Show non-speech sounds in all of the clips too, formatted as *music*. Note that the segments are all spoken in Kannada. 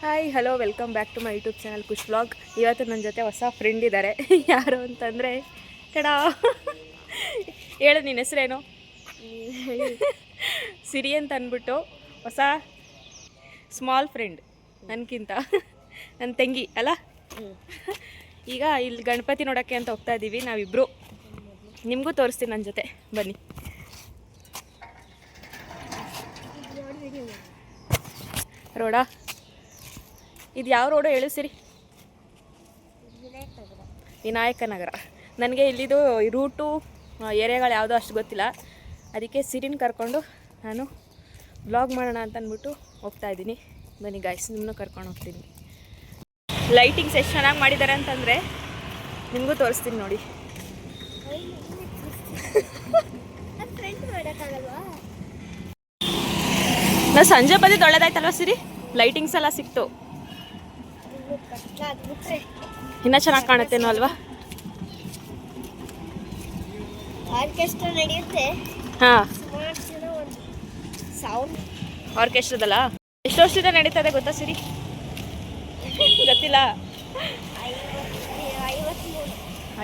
Hi hello welcome back to my YouTube channel Khush blog ಇವತ್ತು ನನ್ನ ಜೊತೆ ಹೊಸ ಫ್ರೆಂಡ್ ಇದ್ದಾರೆ *laughs* ಯಾರು ಅಂತಂದರೆ ಕಡಾ *laughs* ಹೇಳು ನಿನ್ನ ಹೆಸರೇನು? *laughs* ಸಿರಿ ಅಂತ ಅಂದ್ಬಿಟ್ಟು ಹೊಸ ಸ್ಮಾಲ್ ಫ್ರೆಂಡ್ ನನಗಿಂತ ನನ್ನ ತಂಗಿ ಅಲ್ಲ? ಈಗ ಇಲ್ಲಿ ಗಣಪತಿ ನೋಡೋಕ್ಕೆ ಅಂತ ಹೋಗ್ತಾ ಇದ್ದೀವಿ ನಾವಿಬ್ಬರು ನಿಮಗೂ ತೋರಿಸ್ತೀನಿ ನನ್ನ ಜೊತೆ. ಬನ್ನಿ. ರೋಡಾ? ಇದು ಯಾವ ರೋಡು ಹೇಳು ಸಿರಿ? ವಿನಾಯಕ ನಗರ. ನನಗೆ ಇಲ್ಲಿದು ರೂಟು ಏರಿಯಾಗಳು ಯಾವುದೋ ಅಷ್ಟು ಗೊತ್ತಿಲ್ಲ. ಅದಕ್ಕೆ ಸಿರಿನ ಕರ್ಕೊಂಡು ನಾನು ಬ್ಲಾಗ್ ಮಾಡೋಣ ಅಂತ ಅಂದ್ಬಿಟ್ಟು ಹೋಗ್ತಾ ಇದ್ದೀನಿ. ಬನ್ನಿ ಗಾಯ್ಸ್ ನಿಮ್ಮನ್ನು ಕರ್ಕೊಂಡು ಹೋಗ್ತೀನಿ. ಲೈಟಿಂಗ್ಸ್ ಎಷ್ಟು ಚೆನ್ನಾಗಿ ಮಾಡಿದ್ದಾರೆ ಅಂತಂದರೆ ನಿಮಗೂ ತೋರಿಸ್ತೀನಿ ನೋಡಿ. ನಾ ಸಂಜೆ ಬಂದಿದ್ದು ಒಳ್ಳೇದಾಯ್ತಲ್ವ ಸಿರಿ? ಲೈಟಿಂಗ್ಸ್ ಎಲ್ಲ ಸಿಕ್ತು. ಇನ್ನೂ ಚೆನ್ನಾಗಿ ಕಾಣುತ್ತೇನೋ ಅಲ್ವಾ? ಆರ್ಕೆಸ್ಟ್ರಾ ನಡೆಯುತ್ತೆ. ಹಾಂ. ಸೌಂಡ್ ಆರ್ಕೆಸ್ಟ್ರದಲ್ಲ? ಎಷ್ಟು ವರ್ಷದಿಂದ ನಡೀತದೆ ಗೊತ್ತಾ ಸಿರಿ? ಗೊತ್ತಿಲ್ಲ. ಐವತ್ಮೂರು.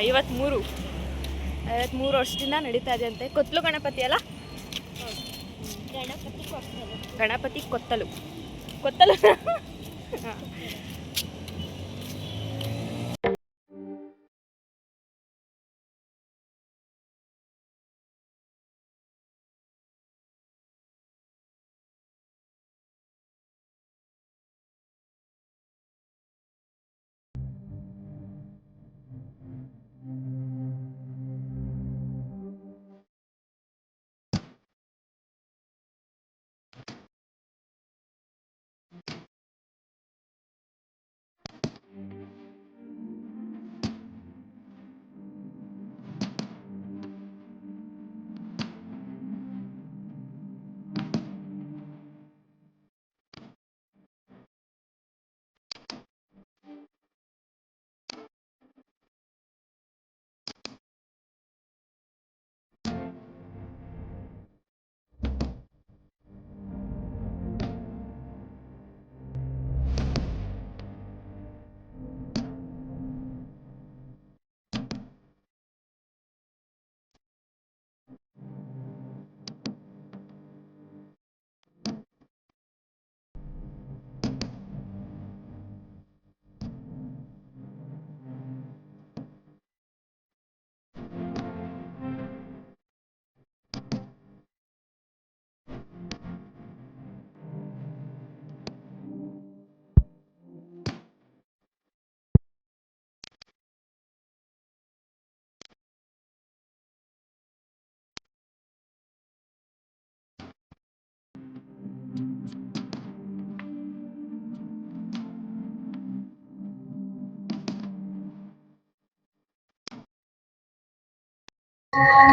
ಐವತ್ಮೂರು ಐವತ್ಮೂರು ವರ್ಷದಿಂದ ನಡೀತಾ ಇದೆ ಅಂತೆ. ಕೊತ್ತಲು ಗಣಪತಿ ಅಲ್ಲ? ಗಣಪತಿ ಕೊತ್ತಲು. ಗಣಪತಿ ಕೊತ್ತಲು. ಕೊತ್ತಲು?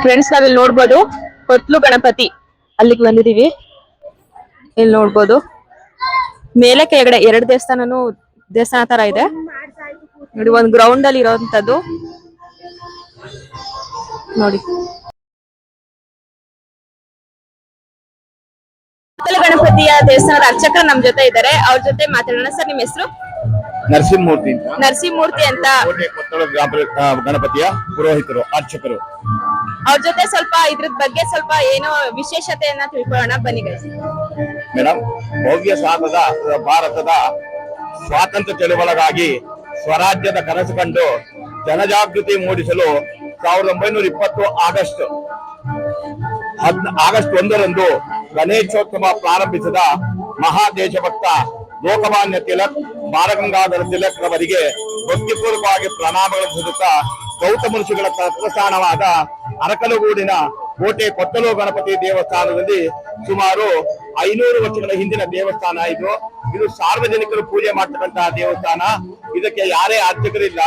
ಫ್ರೆಂಡ್ಸ್ ನಾವಿಲ್ಲಿ ನೋಡ್ಬೋದು ಹೊತ್ಲು ಗಣಪತಿ. ಅಲ್ಲಿಗೆ ಬಂದಿದೀವಿ ಇಲ್ಲಿ ನೋಡ್ಬೋದು. ಮೇಲೆ ಕೆಳಗಡೆ ಎರಡು ದೇವಸ್ಥಾನನು ದೇವಸ್ಥಾನ ತರ ಇದೆ. ನೋಡಿ, ಒಂದ್ ಗ್ರೌಂಡ್ ಅಲ್ಲಿ ಇರೋಂತದ್ದು ನೋಡಿ. ಗಣಪತಿಯ ದೇವಸ್ಥಾನದ ಅರ್ಚಕರು ನಮ್ ಜೊತೆ ಇದ್ದಾರೆ. ಅವ್ರ ಜೊತೆ ಮಾತಾಡೋಣ. ಸರ್ ನಿಮ್ ಹೆಸರು? ನರಸಿಂಹಮೂರ್ತಿ ಅಂತ. ನರಸಿಂಹಮೂರ್ತಿ ಅಂತ. ಕೋಟೆ ಕೊತ್ತಳ ಗ್ರಾಮ- ಗಣಪತಿಯ ಪುರೋಹಿತರು ಅರ್ಚಕರು. ಅವ್ರ ಜೊತೆ ಸ್ವಲ್ಪ ಇದ್ರದ ಬಗ್ಗೆ ಸ್ವಲ್ಪ ಏನೋ ವಿಶೇಷತೆಯನ್ನ ತಿಳ್ಕೊಳ್ಳೋಣ. ಬನ್ನಿ guys. ಮೇಡಮ್ ಭವ್ಯ ಸಾಧದ ಭಾರತದ ಸ್ವಾತಂತ್ರ್ಯ ಚಳುವಳಿಗಾಗಿ ಸ್ವರಾಜ್ಯದ ಕನಸು ಕಂಡು ಜನಜಾಗೃತಿ ಮೂಡಿಸಲು ಸಾವಿರದ ಒಂಬೈನೂರ ಇಪ್ಪತ್ತು ಆಗಸ್ಟ್ ಹದ್ ಆಗಸ್ಟ್ ಒಂದರಂದು ಗಣೇಶೋತ್ಸವ ಪ್ರಾರಂಭಿಸಿದ ಮಹಾ ದೇಶಭಕ್ತ ಲೋಕಮಾನ್ಯ ತಿಲಕ್ ಬಾಲಗಂಗಾಧರ ತಿಲಕ್ ರವರಿಗೆ ಭಕ್ತಿಪೂರ್ವಕವಾಗಿ ಪ್ರಣಾಮಗಳ ಸುತ್ತ ಗೌತಮ ಋಷಿಗಳ ತತ್ವಸ್ಥಾನವಾದ ಅರಕಲಗೂಡಿನ ಕೋಟೆ ಕೊತ್ತಲು ಗಣಪತಿ ದೇವಸ್ಥಾನದಲ್ಲಿ ಸುಮಾರು ಐನೂರು ವರ್ಷಗಳ ಹಿಂದಿನ ದೇವಸ್ಥಾನ ಇದು. ಇದು ಸಾರ್ವಜನಿಕರು ಪೂಜೆ ಮಾಡ್ತಕ್ಕಂತಹ ದೇವಸ್ಥಾನ. ಇದಕ್ಕೆ ಯಾರೇ ಅರ್ಚಕರಿಲ್ಲ,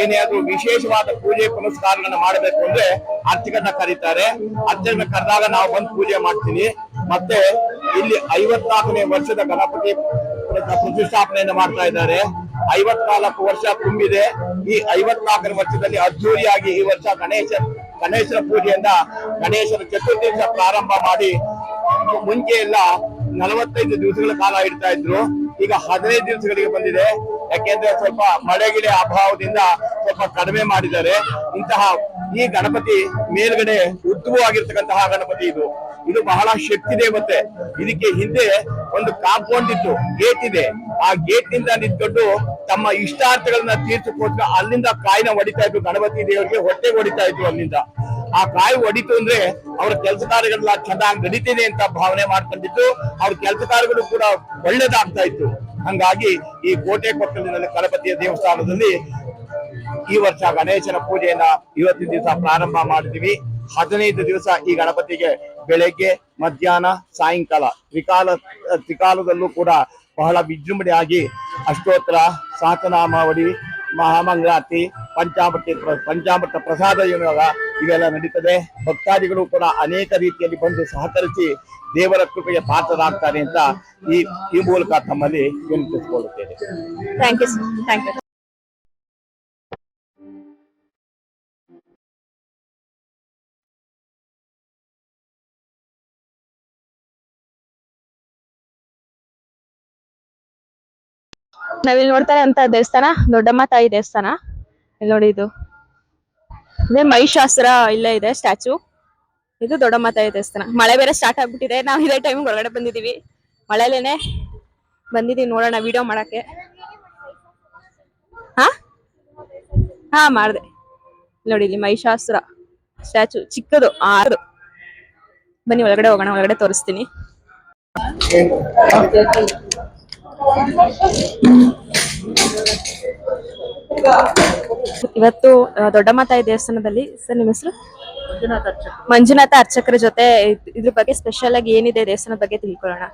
ಏನೇ ಆದ್ರೂ ವಿಶೇಷವಾದ ಪೂಜೆ ಪುನಸ್ಕಾರಗಳನ್ನ ಮಾಡಬೇಕು ಅಂದ್ರೆ ಅರ್ಚಕರನ್ನ ಕರೀತಾರೆ. ಅರ್ಚಕರನ್ನ ಕರೆದಾಗ ನಾವು ಬಂದು ಪೂಜೆ ಮಾಡ್ತೀನಿ. ಮತ್ತೆ ಇಲ್ಲಿ ಐವತ್ನಾಲ್ಕನೇ ವರ್ಷದ ಗಣಪತಿ ಪ್ರತಿಷ್ಠಾಪನೆಯನ್ನು ಮಾಡ್ತಾ ಇದ್ದಾರೆ. ಐವತ್ನಾಲ್ಕು ವರ್ಷ ತುಂಬಿದೆ. ಈ ಐವತ್ನಾಲ್ಕರ ವರ್ಷದಲ್ಲಿ ಅದ್ದೂರಿಯಾಗಿ ಈ ವರ್ಷ ಗಣೇಶ, ಗಣೇಶನ ಪೂಜೆಯಿಂದ ಗಣೇಶನ ಚತುರ್ಥಿ ದಿವಸ ಪ್ರಾರಂಭ ಮಾಡಿ ಮುಂಚೆ ಎಲ್ಲ ನಲವತ್ತೈದು ದಿವಸಗಳ ಕಾಲ ಇಡ್ತಾ ಇದ್ರು. ಈಗ ಹದಿನೈದು ದಿವಸಗಳಿಗೆ ಬಂದಿದೆ. ಯಾಕೆಂದ್ರೆ ಸ್ವಲ್ಪ ಮಳೆಗಿಡೆ ಅಭಾವದಿಂದ ಸ್ವಲ್ಪ ಕಡಿಮೆ ಮಾಡಿದ್ದಾರೆ. ಇಂತಹ ಈ ಗಣಪತಿ ಮೇಲ್ಗಡೆ ಉದ್ದವಾಗಿರ್ತಕ್ಕಂತಹ ಗಣಪತಿ ಇದು. ಇದು ಬಹಳ ಶಕ್ತಿ ದೇವತೆ. ಇದಕ್ಕೆ ಹಿಂದೆ ಒಂದು ಕಾಂಪೌಂಡ್ ಇತ್ತು ಗೇಟ್ ಇದೆ. ಆ ಗೇಟ್ನಿಂದ ನಿಂತ್ಕೊಂಡು ತಮ್ಮ ಇಷ್ಟಾರ್ಥಗಳನ್ನ ತೀರ್ಸಕ್ಕೋಸ್ಕರ ಅಲ್ಲಿಂದ ಕಾಯಿನ ಹೊಡಿತಾ ಇದ್ರು ಗಣಪತಿ ದೇವರಿಗೆ, ಹೊಟ್ಟೆ ಹೊಡಿತಾ ಇದ್ರು ಅಲ್ಲಿಂದ. ಆ ಕಾಯಿ ಹೊಡಿತು ಅಂದ್ರೆ ಅವ್ರ ಕೆಲಸ ಕಾರ್ಯಗಳೆಲ್ಲ ಚೆನ್ನಾಗಿ ನಡೀತಿದೆ ಅಂತ ಭಾವನೆ ಮಾಡ್ಕೊಂಡಿದ್ದು ಅವ್ರ ಕೆಲಸ ಕಾರ್ಯಗಳು ಕೂಡ ಒಳ್ಳೇದಾಗ್ತಾ ಇತ್ತು. ಹಂಗಾಗಿ ಈ ಕೋಟೆ ಕೊಟ್ಟಲಿನಲ್ಲಿ ಗಣಪತಿಯ ದೇವಸ್ಥಾನದಲ್ಲಿ ಈ ವರ್ಷ ಗಣೇಶನ ಪೂಜೆಯನ್ನ ಇವತ್ತಿನ ದಿವಸ ಪ್ರಾರಂಭ ಮಾಡಿದೀವಿ ಹದಿನೈದು ದಿವಸ ಈ ಗಣಪತಿಗೆ ಬೆಳಗ್ಗೆ, ಮಧ್ಯಾಹ್ನ, ಸಾಯಂಕಾಲ ತ್ರಿಕಾಲ, ತ್ರಿಕಾಲದಲ್ಲೂ ಕೂಡ ಬಹಳ ವಿಜೃಂಭಣೆಯಾಗಿ ಅಷ್ಟೋತ್ತರ, ಸಾತನಾಮಾವಳಿ, ಮಹಾಮಂಗಳಾರತಿ, ಪಂಚಾಮೃತಿ ಪಂಚಾಮೃತ ಪ್ರಸಾದ ಯೋಗ ಇವೆಲ್ಲ ನಡೀತದೆ. ಭಕ್ತಾದಿಗಳು ಕೂಡ ಅನೇಕ ರೀತಿಯಲ್ಲಿ ಬಂದು ಸಹಕರಿಸಿ ದೇವರ ಕೃಪೆಗೆ ಪಾತ್ರರಾಗ್ತಾರೆ ಅಂತ ಈ ಈ ಮೂಲಕ ತಮ್ಮಲ್ಲಿ ವಿನಂತಿಸಿಕೊಳ್ಳುತ್ತೇನೆ. ನಾವಿಲ್ಲಿ ನೋಡ್ತಾರೆ ಅಂತ ದೇವಸ್ಥಾನ, ದೊಡ್ಡಮ್ಮ ತಾಯಿ ದೇವಸ್ಥಾನ. ಇಲ್ಲಿ ನೋಡಿ ಇದು. ಇದೇ ಮಹಿಷಾಸ್ತ್ರ ಇಲ್ಲೇ ಇದೆ ಸ್ಟ್ಯಾಚು. ಇದು ದೊಡ್ಡಮ್ಮ ತಾಯಿ ದೇವಸ್ಥಾನ. ಮಳೆ ಬೇರೆ ಸ್ಟಾರ್ಟ್ ಆಗ್ಬಿಟ್ಟಿದೆ. ನಾವು ಇದೇ ಟೈಮ್ ಹೊರಗಡೆ ಬಂದಿದೀವಿ. ಮಳೆಲೇನೆ ಬಂದಿದೀವಿ ನೋಡೋಣ ವಿಡಿಯೋ ಮಾಡಕ್ಕೆ. ಹಾ? ಹಾ, ಮಾಡ್ದೆ. ನೋಡಿ ಇಲ್ಲಿ ಮಹಿಷಾಸ್ತ್ರ ಸ್ಟ್ಯಾಚು ಚಿಕ್ಕದು ಆರು ಬನ್ನಿ, ಒಳಗಡೆ ಹೋಗೋಣ, ಒಳಗಡೆ ತೋರಿಸ್ತೀನಿ. ಇವತ್ತು ದೊಡ್ಡಮ್ಮತಾಯಿ ದೊಡ್ಡಮ್ಮ ತಾಯಿ ದೇವಸ್ಥಾನದಲ್ಲಿ ಸರ್ ನಿಮ್ಮ ಹೆಸರು? ಮಂಜುನಾಥ ಅರ್ಚಕರ. ಜೊತೆ ಇದ್- ಇದ್ರ ಬಗ್ಗೆ ಸ್ಪೆಷಲ್ ಆಗಿ ಏನಿದೆ ದೇವಸ್ಥಾನದ ಬಗ್ಗೆ ತಿಳ್ಕೊಳ್ಳೋಣ.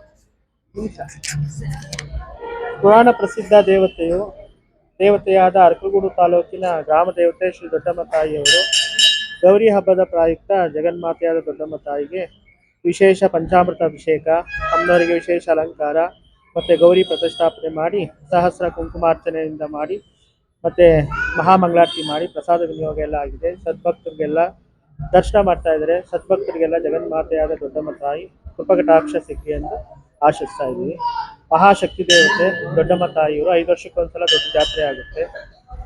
ಪುರಾಣ ಪ್ರಸಿದ್ಧ ದೇವತೆಯು ದೇವತೆಯಾದ ಅರಕಲಗೂಡು ತಾಲೂಕಿನ ಗ್ರಾಮ ದೇವತೆ ಶ್ರೀ ದೊಡ್ಡಮ್ಮ ತಾಯಿಯವರು ಗೌರಿ ಹಬ್ಬದ ಪ್ರಾಯುಕ್ತ ಜಗನ್ಮಾತೆಯಾದ ದೊಡ್ಡಮ್ಮ ತಾಯಿಗೆ ವಿಶೇಷ ಪಂಚಾಮೃತ ಅಭಿಷೇಕ ಅಮ್ಮನವರಿಗೆ ವಿಶೇಷ ಅಲಂಕಾರ ಮತ್ತೆ ಗೌರಿ ಪ್ರತಿಷ್ಠಾಪನೆ ಮಾಡಿ, ಸಹಸ್ರ ಕುಂಕುಮಾರ್ಚನೆಯಿಂದ ಮಾಡಿ, ಮತ್ತೆ ಮಹಾಮಂಗಳಾರತಿ ಮಾಡಿ, ಪ್ರಸಾದ ವಿನಿಯೋಗ ಎಲ್ಲ ಆಗಿದೆ. ಸದ್ಭಕ್ತರಿಗೆಲ್ಲ ದರ್ಶನ ಮಾಡ್ತಾ ಇದ್ದಾರೆ. ಸದ್ಭಕ್ತರಿಗೆಲ್ಲ ಜಗನ್ಮಾತೆಯಾದ ದೊಡ್ಡಮ್ಮ ತಾಯಿ, ಕೃಪಕಟಾಕ್ಷ ಸಿಕ್ಕಿ ಎಂದು ಆಶಿಸ್ತಾ ಇದ್ದೀವಿ. ಮಹಾಶಕ್ತಿ ದೇವತೆ, ದೊಡ್ಡಮ್ಮ ತಾಯಿಯವರು ಐದು ವರ್ಷಕ್ಕೊಂದ್ಸಲ ದೊಡ್ಡ ಜಾತ್ರೆ ಆಗುತ್ತೆ.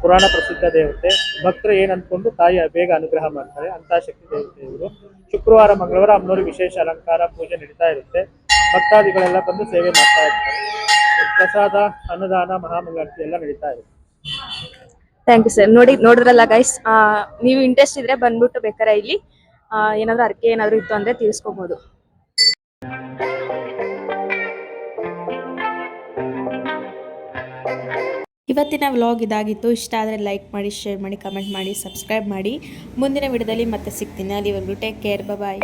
ಪುರಾಣ ಪ್ರಸಿದ್ಧ ದೇವತೆ, ಭಕ್ತರು ಏನ್ ಅನ್ಕೊಂಡು ತಾಯಿ ಬೇಗ ಅನುಗ್ರಹ ಮಾಡ್ತಾರೆ ಅಂತ ಶಕ್ತಿ ದೇವತೆ ಇವರು. ಶುಕ್ರವಾರ, ಮಂಗಳವಾರ ಅಮ್ಮನವ್ರಿಗೆ ವಿಶೇಷ ಅಲಂಕಾರ, ಪೂಜೆ ನಡೀತಾ ಇರುತ್ತೆ. ಭಕ್ತಾದಿಗಳೆಲ್ಲ ಬಂದು ಸೇವೆ ಮಾಡ್ತಾ ಇರ್ತಾರೆ. ಪ್ರಸಾದ, ಅನ್ನದಾನ, ಮಹಾಮಂಗಳಾರತಿ ಎಲ್ಲ ನಡೀತಾ ಇರುತ್ತೆ. ಥ್ಯಾಂಕ್ ಯು ಸರ್ ನೋಡಿ, ನೋಡಿದ್ರಲ್ಲ ಗೈಸ್ ನೀವು ಇಂಟ್ರೆಸ್ಟ್ ಇದ್ರೆ ಬಂದ್ಬಿಟ್ಟು ಬೇಕಾರೆ ಇಲ್ಲಿ ಏನಾದ್ರು ಅರ್ಕೆ ಏನಾದ್ರು ಇತ್ತು ಅಂದ್ರೆ ತೀರಿಸ್ಕೋಬಹುದು ಇವತ್ತಿನ ವ್ಲಾಗ್ ಇದಾಗಿತ್ತು. ಇಷ್ಟ ಆದರೆ ಲೈಕ್ ಮಾಡಿ, ಶೇರ್ ಮಾಡಿ, ಕಮೆಂಟ್ ಮಾಡಿ, ಸಬ್ಸ್ಕ್ರೈಬ್ ಮಾಡಿ. ಮುಂದಿನ ವಿಡಿಯೋದಲ್ಲಿ ಮತ್ತೆ ಸಿಗ್ತೀನಿ. ಅಲ್ಲಿವರೆಗೂ ಟೇಕ್ ಕೇರ್. ಬಾಯ್